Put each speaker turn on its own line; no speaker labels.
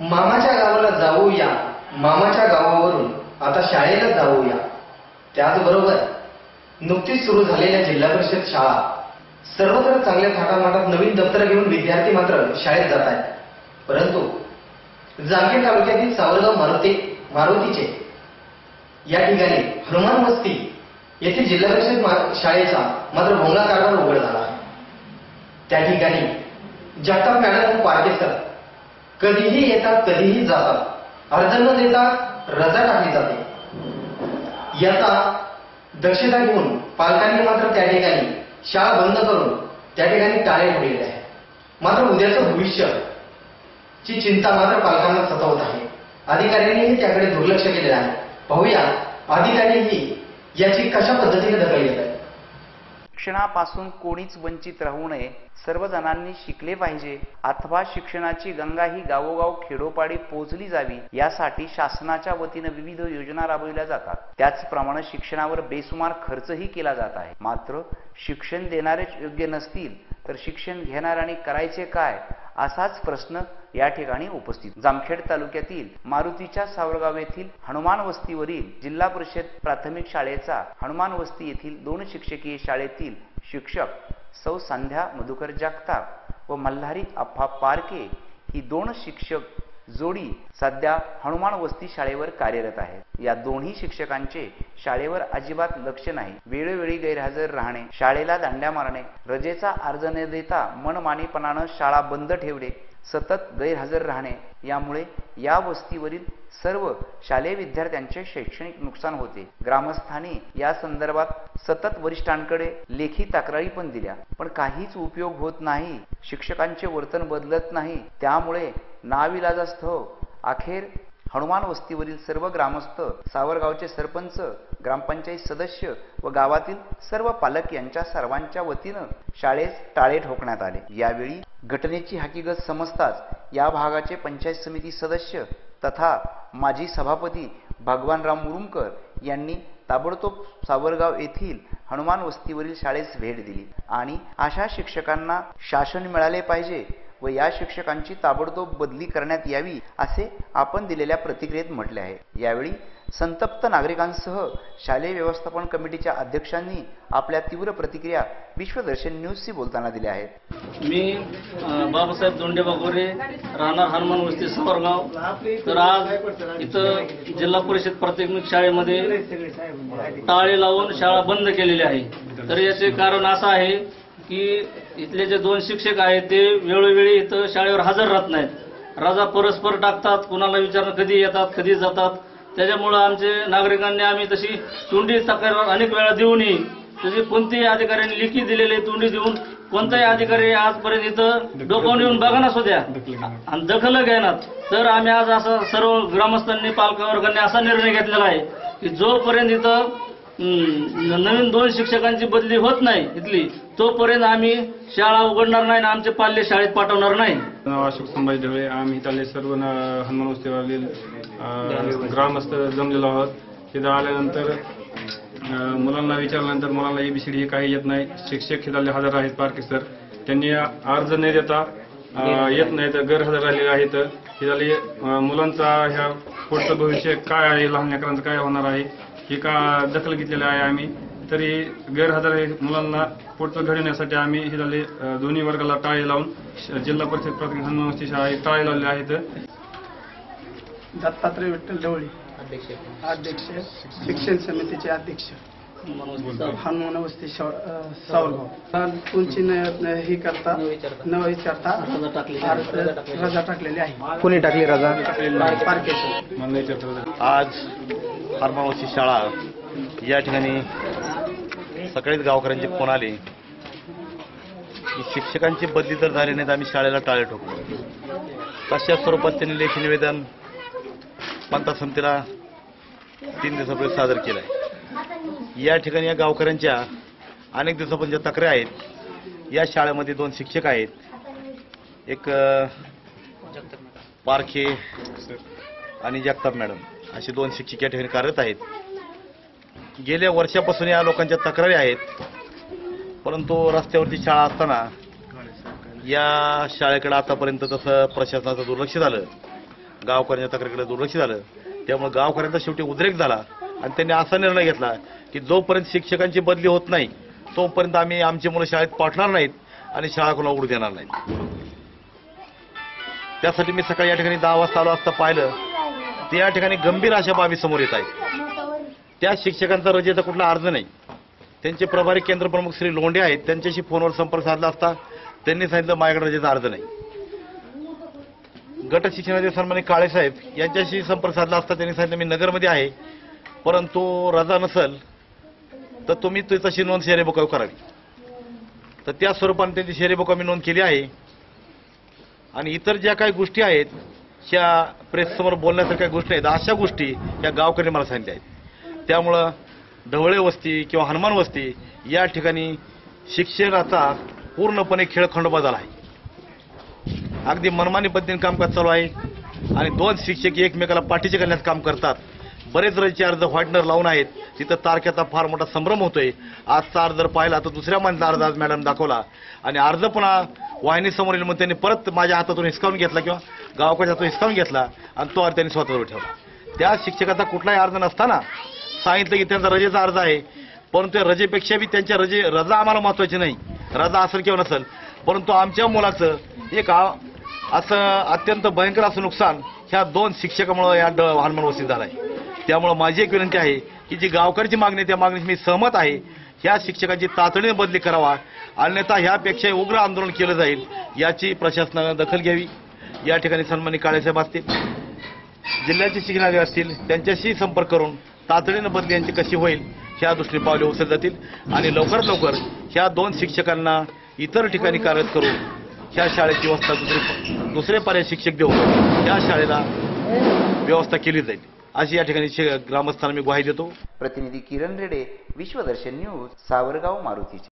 मामाच्या गावाला जाऊया. मामाच्या गावावरून आता शाळेला जाऊया. त्याचबरोबर नुकतीच सुरू झालेल्या जिल्हा परिषद शाळा. सर्वत्र चांगल्या थाटामाटात नवीन दप्तर घेऊन विद्यार्थी मात्र शाळेत जात आहेत. परंतु जामखेड तालुक्यातील सावरगाव मारुती मारुतीचे या ठिकाणी हनुमान वस्ती येथे जिल्हा परिषद मा- शाळेचा मात्र भोंगा कारभार उघड झाला आहे. त्या ठिकाणी जगताप मॅडम व पारकेसर कधीही येतात कधीही जातात. अर्ज न देता रजा टाकली जाते. याचा दक्षता घेऊन पालकांनी मात्र त्या ठिकाणी शाळा बंद करून त्या ठिकाणी टाळे ठेवलेले आहे मात्र उद्याचं भविष्य ची चिंता मात्र पालकांना सतावत आहे. अधिकाऱ्यांनीही त्याकडे दुर्लक्ष केलेलं आहे. पाहूया अधिकाऱ्यांनी याची कशा पद्धतीने दखल घेत आहेत
शिक्षणापासून कोणीच वंचित राहू नये. सर्वजणांनी शिकले पाहिजे. अथवा शिक्षणाची गंगा ही गावोगाव खेडोपाडी पोहोचली जावी यासाठी शासनाच्या वतीनं विविध योजना राबविल्या जातात. त्याचप्रमाणे शिक्षणावर बेसुमार खर्चही केला जात आहे. मात्र शिक्षण देणारेच योग्य नसतील तर शिक्षण घेणाऱ्यांनी करायचे काय? असाच प्रश्न या ठिकाणी उपस्थित. जामखेड तालुक्यातील मारुतीच्या सावरगाव येथील हनुमान वस्तीवरील जिल्हा परिषद प्राथमिक शाळेचा हनुमान वस्ती येथील दोन शिक्षकीय शाळेतील शिक्षक सौ संध्या मधुकर जागताप व मल्हारी अप्पा पारके ही दोन शिक्षक जोडी सध्या हनुमान वस्ती शाळेवर कार्यरत आहे या दोन्ही शिक्षकांचे शाळेवर अजिबात लक्ष नाही. वेळोवेळी गैरहजर राहणे शाळेला दांड्या मारणे रजेचा अर्ज न देता मनमानीपणानं शाळा बंद ठेवणे सतत गैरहजर राहणे यामुळे या वस्तीवरील सर्व शालेय विद्यार्थ्यांचे शैक्षणिक नुकसान होते. ग्रामस्थांनी या संदर्भात सतत वरिष्ठांकडे लेखी तक्रारी पण दिल्या. पण काहीच उपयोग होत नाही. शिक्षकांचे वर्तन बदलत नाही. त्यामुळे नाविलाजास्तव अखेर हनुमान वस्तीवरील सर्व ग्रामस्थ सावरगावचे सरपंच ग्रामपंचायत सदस्य व गावातील सर्व पालक यांच्या सर्वांच्या वतीनं शाळेस टाळे ठोकण्यात आले. यावेळी घटनेची हकीकत समजताच या भागाचे पंचायत समिती सदस्य तथा माजी सभापती भगवानराव मुरुमकर यांनी ताबडतोब सावरगाव येथील हनुमान वस्तीवरील शाळेस भेट दिली. आणि अशा शिक्षकांना शासन मिळाले पाहिजे व या शिक्षकांची ताबडतोब बदली करण्यात यावी असे आपण दिलेल्या प्रतिक्रियेत म्हटले आहे. यावेळी संतप्त नागरिकांसह शालेय व्यवस्थापन कमिटीच्या अध्यक्षांनी आपल्या तीव्र प्रतिक्रिया विश्वदर्शन न्यूजशी बोलताना दिल्या आहेत.
मी बाबासाहेब दोंडे बागोरे राहणार हनुमान वस्ती सावरगाव तर आज इथं जिल्हा परिषद प्राथमिक शाळेमध्ये टाळे लावून शाळा बंद केलेली आहे. तर याचे कारण असं आहे की इथले जे दोन शिक्षक आहेत ते वेळोवेळी इथं शाळेवर हजर राहत नाहीत. रजा परस्पर टाकतात कुणाला विचारणं कधी येतात कधी जातात. त्याच्यामुळं आमचे नागरिकांनी आम्ही तशी तोंडी तक्रार अनेक वेळा देऊनही तशी कोणत्याही अधिकाऱ्यांनी लिखी दिलेली तोंडी देऊन कोणताही अधिकारी आजपर्यंत इथं डोकावून येऊन बघा ना सध्या आणि दखल घेणार तर आम्ही आज असं सर्व ग्रामस्थांनी पालकवर्गांनी असा निर्णय घेतलेला आहे की जोपर्यंत इथं नवीन दोन शिक्षकांची बदली होत नाही इथली तोपर्यंत आम्ही शाळा उघडणार नाही आणि आमचे पाल्य शाळेत पाठवणार नाही.
नाव अशोक संभाजी ढवळे. आम्ही इथले सर्व हनुमान उत्सवातील ग्रामस्थ जमलेलो आहोत. तिथं आल्यानंतर मुलांना विचारल्यानंतर मुलांना एबीसीडी हे काही येत नाही. शिक्षक इथले हजर आहेत पारखे सर. त्यांनी अर्ज न देता येत नाही तर गैरहजर राहिलेले आहेत. तिथले मुलांचा ह्या पुढचं भविष्य काय आहे लहान लेकरांचं काय होणार आहे ही का दखल घेतलेलं आहे आम्ही. तरी गैरहजर हे मुलांना पुढचं घडवण्यासाठी आम्ही हे झाले दोन्ही वर्गाला टाळे लावून जिल्हा परिषद प्राथमिक हनुमान वस्ती शाळा टाळे लावले आहेत
दत्तात्रय विठ्ठल ढवळी. अध्यक्ष. शिक्षण समितीचे अध्यक्ष. हनुमान वस्ती सावरगाव. तुमची न- न- ही करता न विचारता. रजा टाकलेली आहे.
कोणी टाकली रजा?
विचारता
आज फार्मावरची शाळा या ठिकाणी सकाळीच गावकऱ्यांचे फोन आले. की शिक्षकांची बदली तर झाली नाही तर आम्ही शाळेला टाळे ठोकू तशा स्वरूपात त्यांनी लेखी निवेदन पंचायत समितीला तीन दिवसापूर्वी सादर केलं आहे या ठिकाणी या गावकऱ्यांच्या अनेक दिवसापासून ज्या तक्रारी आहेत या शाळेमध्ये दोन शिक्षक आहेत. एक पारखे आणि जगताप मॅडम. असे दोन शिक्षक या ठिकाणी कार्यरत आहेत. गेल्या वर्षापासून या लोकांच्या तक्रारी आहेत. परंतु रस्त्यावरती शाळा असताना या शाळेकडे आतापर्यंत तसं प्रशासनाचं दुर्लक्ष झालं. गावकऱ्यांच्या तक्रारीकडे दुर्लक्ष झालं. त्यामुळे गावकऱ्यांचा शेवटी उद्रेक झाला आणि त्यांनी असा निर्णय घेतला की जोपर्यंत शिक्षकांची बदली होत नाही तोपर्यंत आम्ही आमची मुलं शाळेत पाठणार नाहीत आणि शाळा कोणा उघडू देणार नाहीत. त्यासाठी मी सकाळी या ठिकाणी दहा वाजता आलो असता पाहिलं. ते या ठिकाणी गंभीर अशा बाबी समोर येत आहेत. त्या शिक्षकांचा रजेचा कुठला अर्ज नाही. त्यांचे प्रभारी केंद्र प्रमुख श्री लोंढे आहेत. त्यांच्याशी फोनवर संपर्क साधला असता त्यांनी सांगितलं माझ्याकडे रजेचा अर्ज नाही. गट शिक्षणाचे सन्मानित काळेसाहेब यांच्याशी संपर्क साधला असता त्यांनी सांगितलं मी नगरमध्ये आहे. परंतु रजा नसल तर तुम्ही तशी नोंद शेरेबुकाव करावी. तर त्या स्वरूपाने त्यांची शेरेबुका मी नोंद केली आहे. आणि इतर ज्या काही गोष्टी आहेत ह्या प्रेससमोर बोलण्यासारख्या गोष्टी आहेत अशा गोष्टी या गावकऱ्यांनी मला सांगितल्या आहेत. त्यामुळं ढवळे वस्ती किंवा हनुमान वस्ती या ठिकाणी शिक्षणाचा पूर्णपणे खेळ खंडोबा झाला आहे. अगदी मनमानी पद्धतीने कामकाज चालू आहे आणि दोन शिक्षक एकमेकाला पाठीचे करण्याचं काम करतात. बरेच रजेचे अर्ज व्हाईटनर लावून आहेत. तिथं तारख्याचा फार मोठा संभ्रम होतोय. आजचा अर्ज जर पाहिला तर दुसऱ्या माणसा अर्ज आज मॅडम दाखवला. आणि अर्ज पुन्हा वाहिनीसमोर येईल मग त्यांनी परत माझ्या हातातून हिसकावून घेतला किंवा गावाकडच्या हातून हिसकावून घेतला आणि तो अर्ज त्यांनी स्वतःवर ठेवला. त्या शिक्षकाचा कुठलाही अर्ज नसताना सांगितलं की त्यांचा रजेचा अर्ज आहे. परंतु त्या रजेपेक्षा बी त्यांच्या रजे रजा आम्हाला महत्वाची नाही. रजा असेल किंवा नसेल. परंतु आमच्या मुलाचं एक असं अत्यंत भयंकर असं नुकसान ह्या दोन शिक्षकामुळं या ड- हनुमान वस्तीत झालं आहे त्यामुळं माझी एक विनंती आहे की जी गावकऱ्याची मागणी त्या मागणीशी मी सहमत आहे. ह्या शिक्षकांची तातडीने बदली करावा. अन्यथा ह्यापेक्षा उग्र आंदोलन केलं जाईल याची प्रशासनानं दखल घ्यावी. या ठिकाणी सन्मानी काळेसाहेब असतील जिल्ह्याचे शिक्षणाधिकारी असतील त्यांच्याशी संपर्क करून तातडीनं बदली यांची कशी होईल ह्या दृष्टीने पावले उचलली जातील. आणि लवकरात लवकर ह्या दोन शिक्षकांना इतर ठिकाणी कार्यरत करून ह्या शाळेची व्यवस्था दुसरे दुसरे पर्याय शिक्षक देऊन त्या शाळेला व्यवस्था केली जाईल. अशी या ठिकाणी ग्रामस्थांना मी ग्वाही देतो.
प्रतिनिधी किरण रेडे विश्वदर्शन न्यूज सावरगाव मारुतीचे.